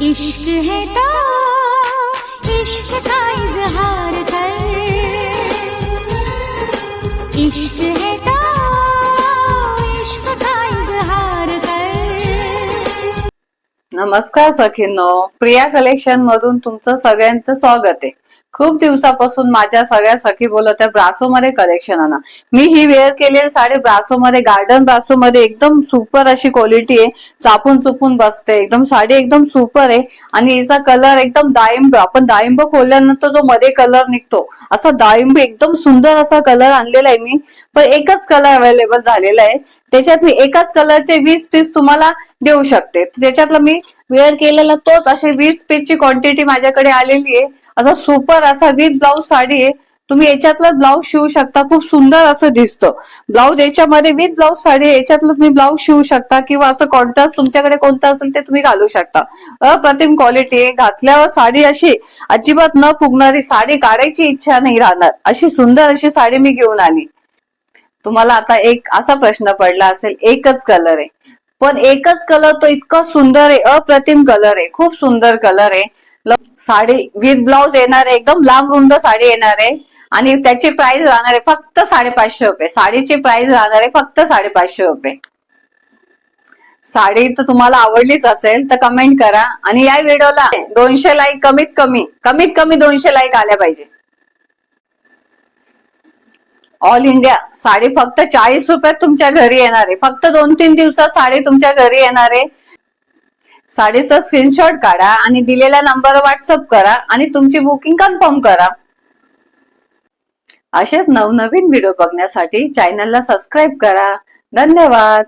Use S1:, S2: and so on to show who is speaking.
S1: इश्क है तो इश्क का इजहार कर। इश्क है तो इश्क का इजहार कर।
S2: नमस्कार सखींनो प्रिया कलेक्शन मधून तुमचं सगळ्यांचं स्वागत आहे. खूप दिवसापासून माझ्या सगळ्या सखी बोलत आहे ब्रासो मध्ये कलेक्शन आणा. मी ही वेअर केलेली साडी ब्रासो मध्ये गार्डन ब्रासो मध्ये एकदम सुपर अशी क्वालिटी आहे. चापून चुपून बसते एकदम साडी एकदम सुपर आहे. आणि हिचा कलर एकदम डाळिंब आपण डाळिंब खोलल्यानंतर जो मध्ये कलर निघतो असा डाळिंब एकदम सुंदर असा कलर आणलेला आहे मी. पण एकच कलर अवेलेबल झालेला आहे. त्याच्यात मी एकाच कलरचे वीस पीस तुम्हाला देऊ शकते. त्याच्यातला मी वेअर केलेला तोच असे वीस पीसची क्वांटिटी माझ्याकडे आलेली आहे. असा सुपर असा विथ ब्लाऊज साडी आहे. तुम्ही याच्यातलं ब्लाऊज शिवू शकता. खूप सुंदर असं दिसतं. ब्लाऊज याच्यामध्ये विथ ब्लाऊज साडी आहे, याच्यातलं तुम्ही ब्लाऊज शिवू शकता किंवा असं कॉन्ट्रास्ट तुमच्याकडे कोणतं असेल ते तुम्ही घालू शकता. अप्रतिम क्वालिटी आहे. घातल्यावर साडी अशी अजिबात न फुगणारी साडी काढायची इच्छा नाही राहणार. अशी सुंदर अशी साडी मी घेऊन आली. तुम्हाला आता एक असा प्रश्न पडला असेल. एकच कलर आहे. पण एकच कलर तो इतका सुंदर आहे. अप्रतिम कलर आहे. खूप सुंदर कलर आहे. साडी विथ ब्लाउज येणार आहे एकदम लांब रुंद साडी येणार आहे. आणि त्याची प्राइस राहणार आहे फक्त साडेपाचशे रुपये. साडीची प्राइस राहणार आहे फक्त साडेपाचशे रुपये. साडी तर तुम्हाला आवडलीच असेल तर कमेंट करा. आणि या व्हिडिओला दोनशे लाईक कमीत कमी कमीत कमी दोनशे लाईक आल्या पाहिजे. ऑल इंडिया साडी फक्त चाळीस रुपयात तुमच्या घरी येणार आहे. फक्त दोन तीन दिवसात साडी तुमच्या घरी येणार आहे. साडीचा स्क्रीनशॉट काढा आणि दिलेल्या नंबर व्हॉट्सअप करा आणि तुमची बुकिंग कन्फर्म करा. असेच नवनवीन व्हिडिओ बघण्यासाठी चॅनलला सबस्क्राईब करा. धन्यवाद.